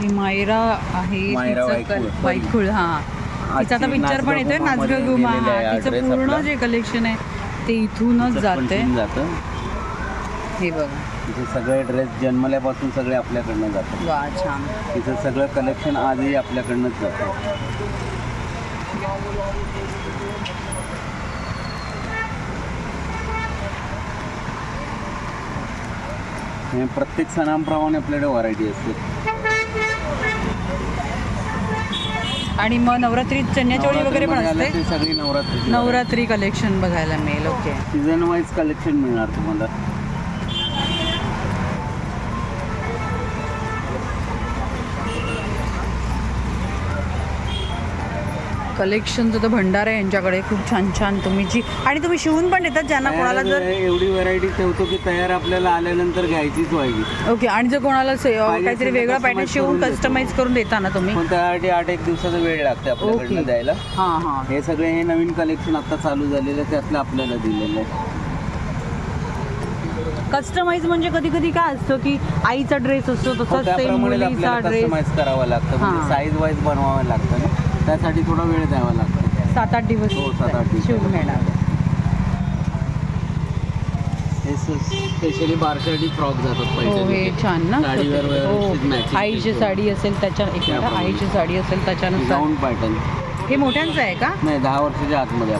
ही मायरा आहे मायरा तिचं वायखुळ हा. तिचा आता आजची पिक्चर पण येतोय गुमामध्ये गुमा. आहे तिचं पूर्ण आपला. जे कलेक्शन आहे ते इथूनच तिचं जाते जातं. हे बघा. तिथे सगळे ड्रेस जन्मल्यापासून सगळे आपल्याकडनं जातात. वा छान. तिचं सगळं कलेक्शन आजही आपल्याकडनंच जातं. हे प्रत्येक सणांप्रमाणे आपल्याकडे व्हरायटी असते. आणि मग नवरात्री चन्याचोळी वगैरे पण असते? सगळी नवरात्री नवरात्री कलेक्शन बघायला मिळेल ओके. सीझन वाईज कलेक्शन मिळणार तुम्हाला. कलेक्शनचं तर भंडार आहे यांच्याकडे. खूप छान छान तुम्ही जी आणि तुम्ही शिवून पण देतात ज्यांना कोणाला जर एवढी व्हरायटी ठेवतो की तयार आपल्याला आल्यानंतर घ्यायचीच व्हायची ओके आणि जर कोणाला से- अं, पाहिजे काहीतरी वेगळा पॅटर्न शिवून. कस्टमाइज करून देता ना तुम्ही? पण त्यासाठी आठ एक दिवसाचा वेळ लागते आपल्याकडनं द्यायला. हां हां. हे सगळे हे नवीन कलेक्शन आता चालू झालेलं आहे त्यातलं आपल्याला दिलेलं आहे. कस्टमाइज म्हणजे कधी कधी काय असतं की आईचा ड्रेस असतो हो, तसाच त्याप्रमाणे मुलीचा आपल्याला ड्रेस कस्टमाइज करावं लागतं हां. म्हणजे साईज वाईज बनवावं लागतं ना. त्यासाठी थोडा वेळ द्यावा लागतो. सात आठ दिवस हो, सात आठ दिवस. शिवून मिळणार. हे स्पेशली बारशासाठी फ्रॉक जातात हो हे पैसे छान ना. साडीवर व्यवस्थित हो matching आईची. साडी असेल त्याच्या एक मिनिट त्याप्रमाणे. आईची साडी असेल त्याच्यानुसार. गाऊन पॅटर्न हे मोठ्यांचं आहे का? नाही दहा वर्षाच्या आतमध्ये.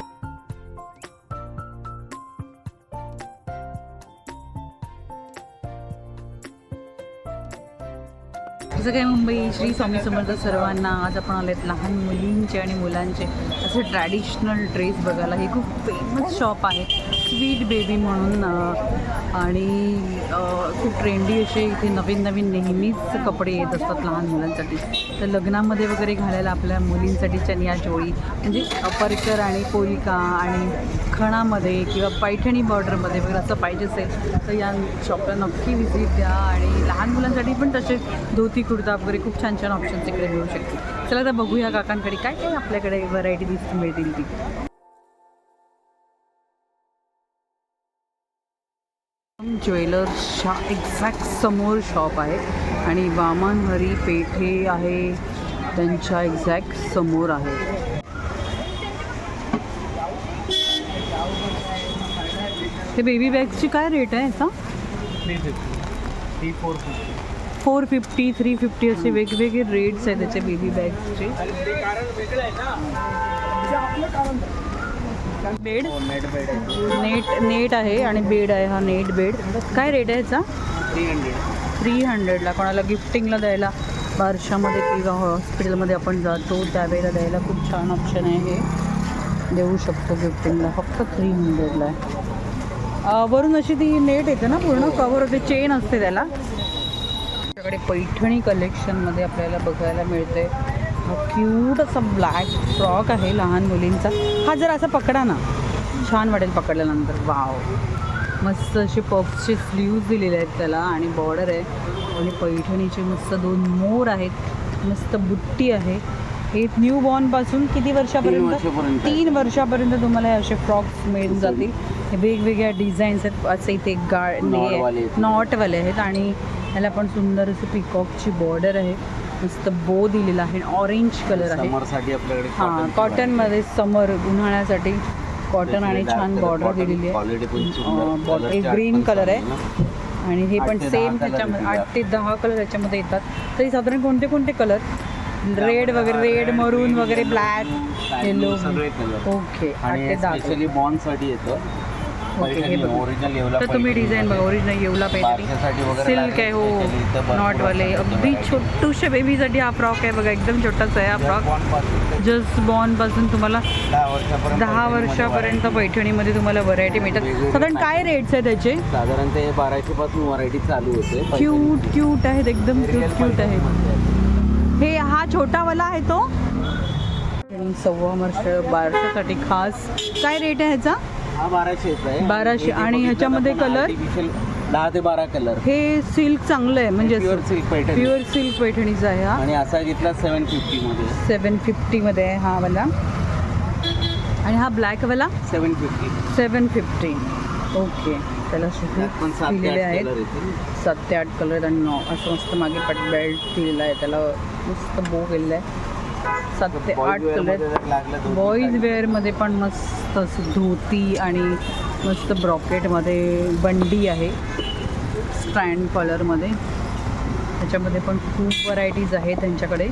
कसं काय मुंबई श्री स्वामी समर्थ सर्वांना आज आपण आलेत लहान मुलींचे आणि मुलांचे. असे ट्रॅडिशनल ड्रेस बघायला हे खूप फेमस शॉप आहे. स्वीट बेबी म्हणून आणि खूप ट्रेंडी असे इथे नवीन नवीन नेहमीच कपडे येत असतात लहान मुलांसाठी. तर लग्नामध्ये वगैरे घालायला आपल्या मुलींसाठी चनिया चोळी म्हणजे परकर आणि पोलिका आणि खणामध्ये किंवा पैठणी बॉर्डरमध्ये वगैरे असं पाहिजे असेल तर या शॉपला नक्की व्हिजिट द्या. आणि लहान मुलांसाठी पण तसे धोती कुर्ता वगैरे खूप छान छान ऑप्शन्स इकडे मिळू शकतील. चला तर बघूया काकांकडे काय काय आपल्याकडे व्हरायटी दिसून मिळतील ती. ज्वेलर्सच्या एक्झॅक्ट समोर शॉप आहे. आणि वामन हरी पेठे आहे. त्यांच्या एक्झॅक्ट समोर आहे. हे बेबी बॅग्सची काय रेट आहे याचा फोर फिफ्टी थ्री फिफ्टी असे वेगवेगळे रेट्स आहेत त्याचे बेबी बॅग्सचे बेड? नेट बेड आहे. नेट नेट आहे आणि बेड आहे हा नेट बेड. काय रेट आहे याचा? Three hundred. थ्री हंड्रेडला. कोणाला गिफ्टिंगला द्यायला? बारशामध्ये किंवा हॉस्पिटलमध्ये आपण जातो त्यावेळेला द्यायला खूप छान ऑप्शन आहे हे. देऊ शकतो गिफ्टिंगला फक्त थ्री हंड्रेडला आहे. वरून अशी ती नेट येते ना पूर्ण? कवर होते. चेन असते त्याला. आपल्याकडे पैठणी कलेक्शनमध्ये आपल्याला बघायला मिळते. हा क्यूट असा ब्लॅक फ्रॉक आहे लहान मुलींचा. हा जर असा पकडा ना. छान वाटेल पकडल्यानंतर. वाव मस्त असे पफ्सचे स्लीव्ज दिलेले आहेत त्याला आणि बॉर्डर आहे. आणि पैठणीचे मस्त दोन मोर आहेत. मस्त बुट्टी आहे. हे न्यू बॉर्नपासून किती वर्षापर्यंत. तीन वर्षापर्यंत. तुम्हाला असे फ्रॉक्स मिळून जातील. हे वेगवेगळ्या डिझाईन्स आहेत. असे इथे गा नॉटवाले आहेत. नॉटवाले आहेत. आणि ह्याला पण सुंदर असं पिकॉकची बॉर्डर आहे. मस्त बो दिलेला आहे. ऑरेंज कलर आहे. आपल्याकडे हां ची कॉटनमध्ये समर उन्हाळ्यासाठी कॉटन आणि छान बॉर्डर दिलेली आहे ग्रीन कलर आहे. आणि हे पण सेम त्याच्यामध्ये आठ ते दहा कलर त्याच्यामध्ये येतात. तरी साधारण कोणते कोणते कलर रेड वगैरे रेड मरून वगैरे ब्लॅक येलो ओके आठ आणि ते दहा color. स्पेशली बॉन्डसाठी येतं. हे ओरिजिनल तर तुम्ही डिझाईन बघा ओरिजिनल येवला पाहिजे. सिल्क आहे हो नॉटवाले अगदी. छोटूशा बेबीसाठी हा फ्रॉक आहे बघा एकदम छोटासा आहे हा फ्रॉक जस्ट बॉर्नपासून. तुम्हाला दहा वर्षापर्यंत पैठणीमध्ये तुम्हाला व्हरायटी मिळतात. साधारण काय. रेट्स आहे त्याचे साधारणतः हे बाराशे पासून व्हरायटी चालू होते. क्यूट क्यूट आहेत एकदम क्यूट क्यूट आहेत. हे हा छोटावाला आहे तो? सव्वा वर्ष बारशासाठी खास. काय रेट आहे ह्याचा? हा बाराशे आहे. बाराशे. आणि ह्याच्यामध्ये color? दहा ते बारा कलर हे सिल्क चांगलं आहे म्हणजे pure silk Paithani. Pure silk पैठणीचा आहे हा. आणि असा घेतला सेवन फिफ्टी मध्ये. सेवन फिफ्टीमध्ये आहे हा वाला. आणि हा ब्लॅकवाला seven fifty seven fifty okay त्याला ते दिलेले आठ आहेत. कलर सात ते आठ कलर आणि नॉ असं मस्त मागे पट बेल्ट दिलेला आहे. त्याला मस्त बो केलेला आहे. सात ते आठ कलर. बॉईज वेअरमध्ये पण मस्त धोती आणि मस्त ब्रॉकेटमध्ये बंडी आहे. स्ट्रँड कलरमध्ये त्याच्यामध्ये पण खूप व्हरायटीज आहे त्यांच्याकडे.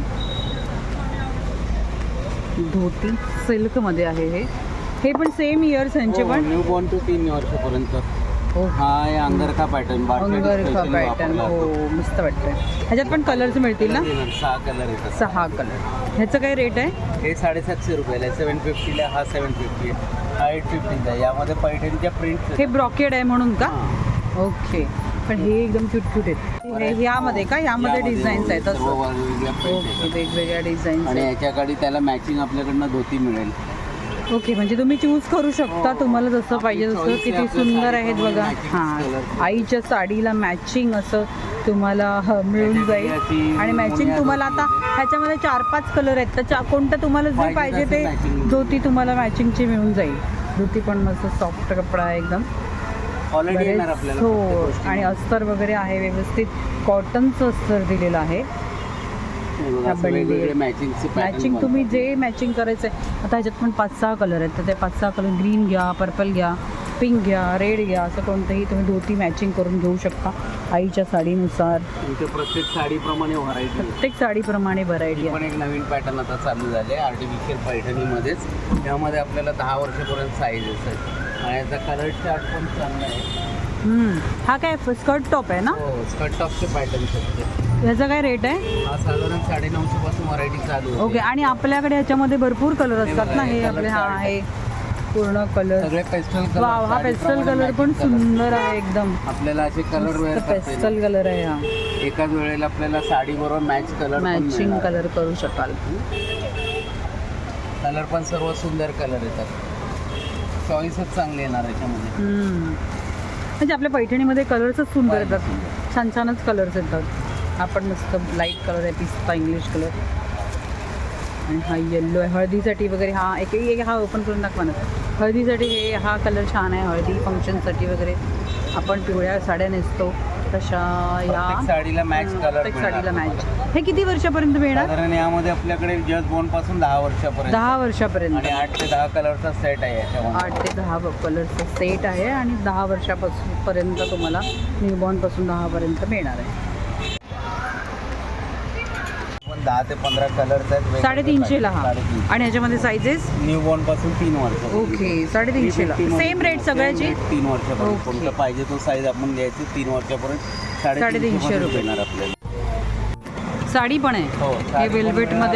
धोती सिल्कमध्ये आहे हे. हे पण सेम इयर्स यांचे पण. न्यू बॉर्न टू तीन वर्षापर्यंत हो. हा आहे अंगरखा पॅटर्न अंगरखा पॅटर्न हो मस्त वाटतंय. ह्याच्यात पण कलर्स मिळतील ना? सहा कलर येतात. सहा कलर ह्याचं काय रेट आहे? हे साडेसातशे रुपयाला सेवन फिफ्टीला हा सेवन फिफ्टी आहे. हा एट फिफ्टीचा आहे. यामध्ये पैठणच्या प्रिंट हे ब्रॉकेड आहे म्हणून का? ओके पण हे एकदम क्यूट क्यूट आहेत. हे ह्यामध्ये का? ह्यामध्ये डिझाईन्स आहेत. असं. वेगवेगळ्या डिझाईन्स आणि आहेत. याच्याकडे त्याला मॅचिंग आपल्याकडनं धोती मिळेल. ओके म्हणजे तुम्ही चूज करू शकता. हो. तुम्हाला जसं पाहिजे तसं choice किती सुंदर आहेत बघा. हां. आईच्या साडीला मॅचिंग असं तुम्हाला मिळून जाईल. आणि मॅचिंग तुम्हाला आता ह्याच्यामध्ये चार पाच कलर आहेत. तर चा- कोणतं तुम्हाला जे पाहिजे ते. धोती तुम्हाला मॅचिंगची मिळून जाईल. धोती पण मस्त सॉफ्ट कपडा आहे एकदम. हो. आणि अस्तर वगैरे आहे व्यवस्थित. कॉटनचं अस्तर दिलेलं आहे. मॅचिंग तुम्ही जे मॅचिंग करायचं आहे आता ह्याच्यात पण पाच सहा कलर आहेत तर ते पाच सहा कलर ग्रीन घ्या पर्पल घ्या पिंक घ्या रेड घ्या असं कोणतंही तुम्ही धोती मॅचिंग करून घेऊ शकता आईच्या साडीनुसार. प्रत्येक साडीप्रमाणे व्हरायटी प्रत्येक साडीप्रमाणे व्हरायटी पण एक नवीन पॅटर्न आता चालू झाले आर्टिफिशियल पैठणीमध्येच. त्यामध्ये आपल्याला दहा वर्षापर्यंत साईजेस आहेत आणि याचा कलर चार्ट पण चांगला आहे. हा काय स्कर्ट टॉप आहे ना? हो स्कर्ट टॉपचे पॅटर्न आहेत ह्याचा काय रेट आहे? हा साधारण साडेनऊशे पासून व्हरायटी चालू होते. ओके आणि आपल्याकडे ह्याच्यामध्ये भरपूर कलर असतात ना? हे आपले हा आहे पूर्ण कलर सगळे पेस्टल वाव हा पेस्टल कलर पण सुंदर आहे एकदम. आपल्याला असे कलर वेअर करता पेस्टल कलर आहे हा. एकाच वेळेला आपल्याला साडी बरोबर मॅच कलर मॅचिंग कलर करू शकाल. कलर पण सर्व सुंदर कलर येतात. चॉईसच चांगले येणार याच्यामध्ये. हम्म. म्हणजे आपल्या पैठणीमध्ये कलर्सच सुंदर येतात. छान छानच कलर्स येतात. हा पण मस्त लाइट कलर आहे पिस्ता इंग्लिश कलर आणि हा येल्लो आहे. हळदीसाठी वगैरे हा एक एक हा ओपन करून दाखवा ना. हळदीसाठी हे हा कलर छान आहे. हळदी फंक्शनसाठी वगैरे आपण पिवळ्या साड्या नेसतो. तशा या साडीला प्रत्येक मिळणार साडीला. मॅच हे किती वर्षापर्यंत मिळणार? साधारण यामध्ये आपल्याकडे जस्ट बोनपासून दहा वर्षापर्यंत. दहा वर्षापर्यंत. आणि आठ ते दहा कलरचा सेट आहे आठ ते दहा कलरचा सेट आहे आणि दहा वर्षापासून पर्यंत तुम्हाला न्यूबॉर्नपासून दहापर्यंत मिळणार आहे पण दहा ते पंधरा कलर्स आहेत वेगवेगळे साडेतीनशेला हा. साडेतीनशे. आणि ह्याच्यामध्ये सायझेस न्यू बॉर्नपासून तीन वर्ष ओके साडेतीनशेला. सेम रेट सगळ्याची? तीन वर्षापर्यंत. कोणतं पाहिजे तो साईज आपण घ्यायची तीन वर्षापर्यंत साडेतीनशे साडेतीनशे रुपये. येणार आपल्याला. साडी पण आहे. हो, हे साडी पण मिळणार.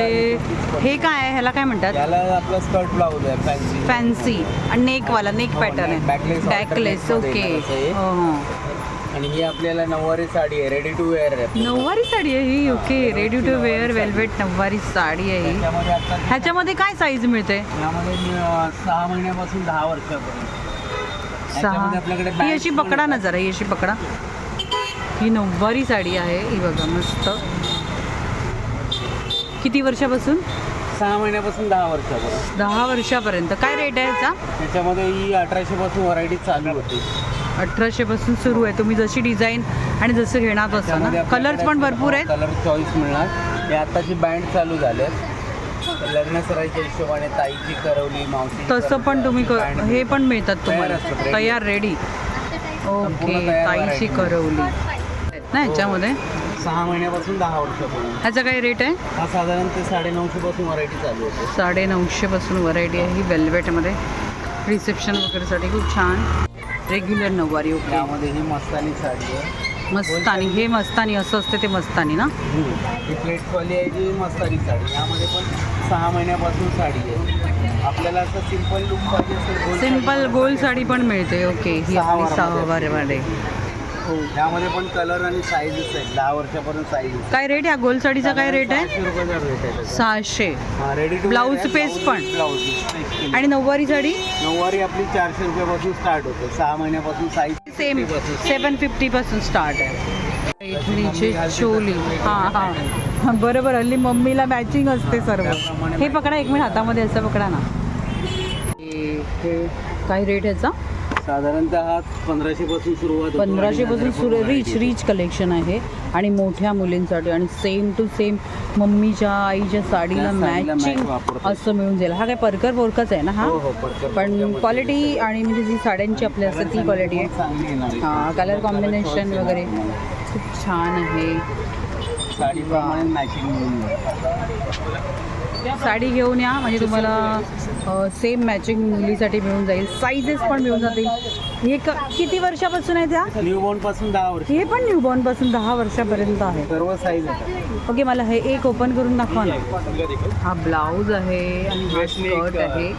हे काय आहे? ह्याला काय म्हणतात? याला आपला स्कर्ट ब्लाऊज आहे फॅन्सी फॅन्सी आणि नेकवाला नेक हो, पॅटर्न neck, आहे. बॅकलेस ओके मध्ये येणार असं हे. आणि ही आपल्याला नऊवारी साडी आहे रेडी टू वेअर आहे. नऊवारी साडी आहे ही okay ready to wear velvet nauvari sari आहे ही. आता ह्याच्यामध्ये काय साईज मिळते? यामध्ये अं, सहा महिन्यापासून दहा वर्षापर्यंत. सहा. याच्यामध्ये आपल्याकडे ही अशी पण पकडा ना. जरा ही अशी पकडा. ही नऊवारी साडी आहे ही बघा मस्त. किती वर्षापासून? सहा महिन्यापासून दहा वर्षापर्यंत दहा वर्षापर्यंत. काय रेट आहे याचा? त्याच्यामध्ये ही अठराशे पासून व्हरायटी चालू होती. अठराशे पासून सुरू आहे. तुम्ही जशी डिझाईन आणि जसं घेणार तसं ना? कलर्स पण भरपूर आहेत. कलर चॉईस मिळणार. हे आताची बँड चालू झाले लग्न सराईच्या हिशोबाने ताईची करवली मावशी तसं पण तुम्ही क- हे पण मिळतात तयार तुम्हाला. असतात, ready. तयार रेडी ओके संपूर्ण तयार ताईची variety. करवली. आहेत ना ह्याच्यामध्ये सहा महिन्यापासून दहा वर्षापर्यंत ह्याचा काय रेट आहे? हा साधारण ते साडेनऊशे पासून व्हरायटी चालू होते. साडे नऊशेपासून व्हरायटी आहे ही वेल्वेटमध्ये रिसेप्शन वगैरेसाठी खूप छान. रेग्युलर नऊवारी ओके त्यामध्ये ही मस्तानी साडी आहे. मस्तानी हे मस्तानी असं असते ते मस्तानी ना? ही प्लेटवाली आहे जी मस्तानी साडी. यामध्ये पण सहा महिन्यापासून साडी आहे. आपल्याला असं सिंपल लुक पाहिजे असेल gold सिंपल साडी गोल साडी पण मिळते ओके ही सहा आपली वारमध्ये सहा वारमध्ये. यामध्ये पण कलर आणि साईजेस आहेत. दहा वर्षापर्यंत साईज काय रेट या गोल साडीचा काय रेट आहे? रुपयाचा रेट आहे त्याचा. सहाशे. हा, रेडी टू Blouse वेअर आहे, piece ब्लाऊज- पण. ब्लाऊज. आणि नऊवारी साडी? नऊवारी आपली चारशे रुपयापासून स्टार्ट होते. सहा महिन्यापासून साईज सेम सेवन फिफ्टी पासून स्टार्ट आहे. चोली हां हां. बरोबर. हल्ली मम्मीला मॅचिंग असते सर्व. त्याप्रमाणे हे पकडा एक मिनिट हातामध्ये असं पकडा ना. हे- हे काय रेट ह्याचा साधारणतः पंधराशे पासून सुरुवात पंधराशे सुरू रिच रिच कलेक्शन आहे आणि मोठ्या मुलींसाठी आणि सेम टू सेम मम्मीच्या आईच्या साडीला मॅचिंग. असं मिळून जाईल हा काय परकर पोरकाच आहे ना हा हो हो पण क्वालिटी आणि म्हणजे जी साड्यांची आपली असते ती क्वालिटी आहे. हा कलर कॉम्बिनेशन वगैरे. खूप छान आहे साडीप्रमाणे मॅचिंग. साडी घेऊन या. म्हणजे तुम्हाला सेम मॅचिंग मुलीसाठी मिळून जाईल. साईजेस पण मिळून जातील. हे क किती वर्षापासून आहे त्या? न्यूबॉर्नपासून दहा वर्ष. हे पण न्यूबॉर्नपासून दहा वर्षापर्यंत आहे. सर्व साईज ओके मला हे एक ओपन करून दाखवा ना. हा ब्लाऊज आहे आणि हा स्कर्ट आहे.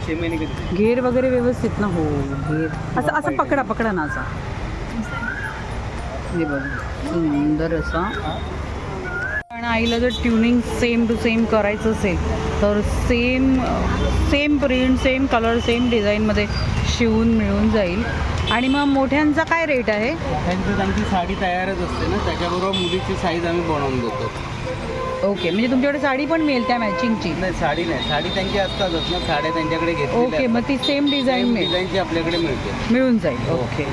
घेर वगैरे व्यवस्थित ना हो घेर. असं असं पकडा पकडा ना असा. हे बघ सुंदर असा. पण आईला जर ट्युनिंग सेम टू सेम करायचं असेल तर same same print same colour same डिझाईनमध्ये शिवून मिळून जाईल. आणि मग मोठ्यांचा काय रेट आहे? त्यांचं त्यांची साडी तयारच असते ना त्याच्याबरोबर मुलीची साईज आम्ही बनवून देतो. ओके म्हणजे तुमच्याकडे साडी पण मिळेल त्या मॅचिंगची नाही साडी नाही. साडी त्यांची असतातच ना साड्या त्यांच्याकडे ओके मग ती सेम डिझाईन डिझाईनची आपल्याकडे मिळते. मिळून जाईल. हो. ओके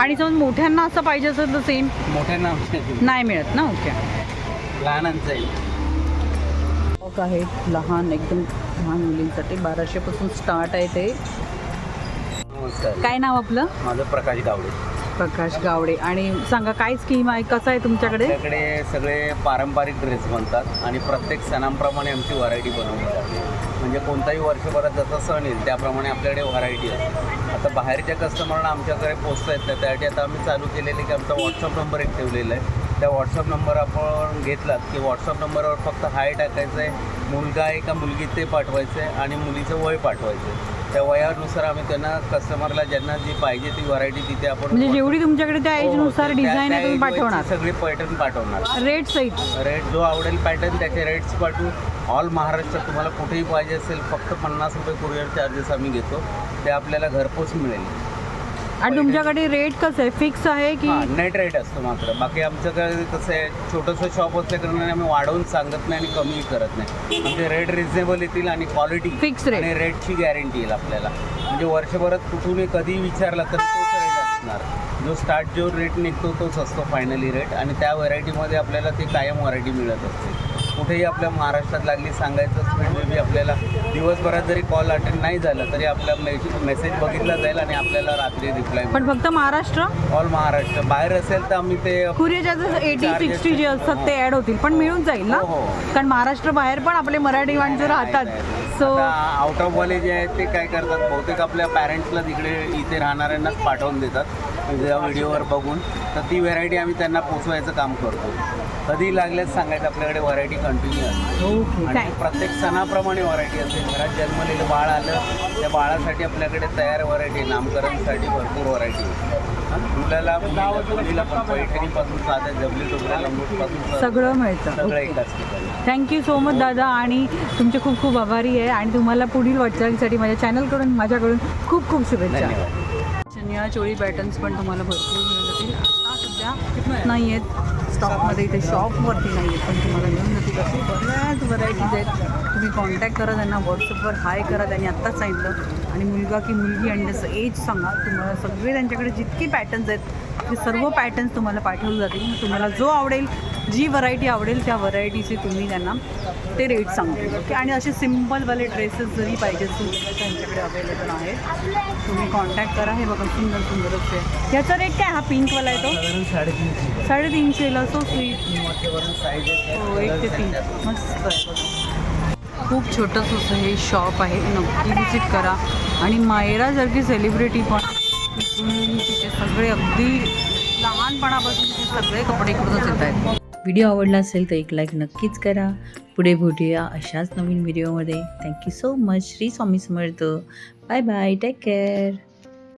आणि समज मोठ्यांना असं पाहिजे असेल तर सेम मोठ्या नाव नाही मिळत ना ओके लहानांचाही फ्रॉक आहेत लहान एकदम लहान मुलींसाठी. बाराशेपासून स्टार्ट आहे ते. नमस्कार. काय नाव आपलं? माझं प्रकाश गावडे. प्रकाश गावडे. आणि सांगा काय स्कीम आहे? कसं आहे तुमच्याकडे? आपल्याकडे सगळे पारंपरिक ड्रेस बनतात आणि प्रत्येक सणांप्रमाणे आमची व्हरायटी बनवली जाते म्हणजे कोणताही वर्षभरात जसा सण येईल त्याप्रमाणे आपल्याकडे व्हरायटी असते. आता बाहेरच्या कस्टमरना आमच्याकडे पोचता येत नाही त्यासाठी आता आम्ही चालू केलेले की आमचा व्हॉट्सअप नंबर एक ठेवलेला आहे. त्या व्हॉट्सअप नंबर आपण घेतलात की व्हॉट्सअप नंबरवर फक्त हाय टाकायचं आहे मुलगा आहे का मुलगी ते पाठवायचं आहे आणि मुलीचं वय पाठवायचं आहे त्या वयानुसार आम्ही त्यांना कस्टमरला ज्यांना जी पाहिजे ती व्हरायटी तिथे आपण म्हणजे जेवढी तुमच्याकडे त्या हो, हो, एजनुसार त्या- डिझाईन आहे तुम्ही पाठवणार. सगळी पॅटर्न पाठवणार. रेट सहित. रेट जो आवडेल पॅटर्न त्याचे रेट्स पाठवू. ऑल महाराष्ट्र तुम्हाला कुठेही पाहिजे असेल फक्त पन्नास रुपये कुरिअर चार्जेस आम्ही घेतो. ते आपल्याला घरपोच मिळेल. आणि तुमच्याकडे रेट कसं आहे? फिक्स आहे की नेट रेट असतो मात्र बाकी आमच्याकडे कसं आहे छोटंसं शॉप असल्याकारणाने आम्ही वाढवून सांगत नाही आणि कमी करत नाही. आमचे रेट रिझनेबल येतील आणि क्वालिटी Fix rate. आणि रेटची गॅरंटी येईल आपल्याला. म्हणजे वर्षभरात कुठूनही कधी विचारला तर तोच रेट असणार. जो स्टार्ट जो रेट निघतो तोच असतो फायनली रेट आणि त्या व्हरायटीमध्ये आपल्याला ती कायम व्हरायटी मिळत असते. कुठेही आपल्या महाराष्ट्रात लागली सांगायचं असेल मे बी आपल्याला दिवसभरात जरी कॉल अटेंड नाही झाला तरी आपला मेसेज बघितला जाईल आणि आपल्याला रात्री रिप्लाय पण फक्त महाराष्ट्र? ऑल महाराष्ट्र. बाहेर असेल तर आम्ही ते कुरिअर चार्जेस एटी सिक्स्टी जे असतात ते ॲड होतील पण मिळून जाईल ना? हो, हो. कारण महाराष्ट्र बाहेर पण आपले मराठी माणसं राहतात. सो आउट ऑफ वाले जे आहेत ते काय करतात बहुतेक आपल्या पॅरेंट्सला तिकडे इथे राहणाऱ्यांनाच पाठवून देतात. म्हणजे व्हिडिओवर बघून. तर ती व्हरायटी आम्ही त्यांना पोचवायचं काम करतो. कधी लागल्यास सांगायचं? आपल्याकडे व्हरायटी कंटिन्यू असते. ओके आणि काय? प्रत्येक सणाप्रमाणे व्हरायटी असते. घरात जन्मलेलं बाळ आलं त्या बाळासाठी आपल्याकडे तयार व्हरायटी नामकरणसाठी भरपूर व्हरायटी मुलाला मुलीला मुलीला पण पैठणीपासून साध्या जबली टोकऱ्या लंबूटपासून सगळं मिळतं. सगळं ओके एकाच ठिकाणी. थँक्यू सो मच दादा. आणि तुमचे खूप खूप आभारी आहे. आणि तुम्हाला पुढील वाटचालीसाठी माझ्या चॅनलकडून माझ्याकडून खूप खूप शुभेच्छा. धन्यवाद. चनिया चोळी पॅटर्न्स पण तुम्हाला भरपूर मिळून जातील आता नाही आहेत स्टॉकमध्ये इथे शॉपवरती नाही आहेत पण तुम्हाला मिळून जातील असे बऱ्याच व्हरायटीज आहेत. तुम्ही कॉन्टॅक्ट करा त्यांना व्हॉट्सअपवर हाय करा त्यांनी आत्ताच सांगितलं. आणि मुलगा की मुलगी आणि त्याचं एज सांगा तुम्हाला सगळे त्यांच्याकडे जितकी पॅटर्न्स आहेत ते सर्व पॅटर्न्स तुम्हाला पाठवले जातील. तुम्हाला जो आवडेल जी व्हरायटी आवडेल त्या व्हरायटीचे तुम्ही त्यांना ते रेट सांगतील ओके आणि असे सिम्पलवाले ड्रेसेस जरी पाहिजे असतील त्यांच्याकडे अवेलेबल आहेत. तुम्ही कॉन्टॅक्ट करा हे बघा सुंदर सुंदर असे. याचा रेट काय हा पिंकवाला आहे तो? साधारण साडेतीनशे. साडेतीनशेला सो स्वीट हो एक ते तीन. मस्त आहे खूप छोटंसं असं हे शॉप आहे. नक्की विजिट करा. आणि मायरासारखी सेलिब्रिटी पण तिथे सगळे अगदी लहानपणापासून तिथे सगळे कपडे इकडूनच येत आहेत. व्हिडिओ आवडला असेल तर एक लाईक नक्कीच करा. पुढे भेटूया अशाच नवीन व्हिडिओमध्ये thank you so much Shri Swami Samarth. Bye bye take care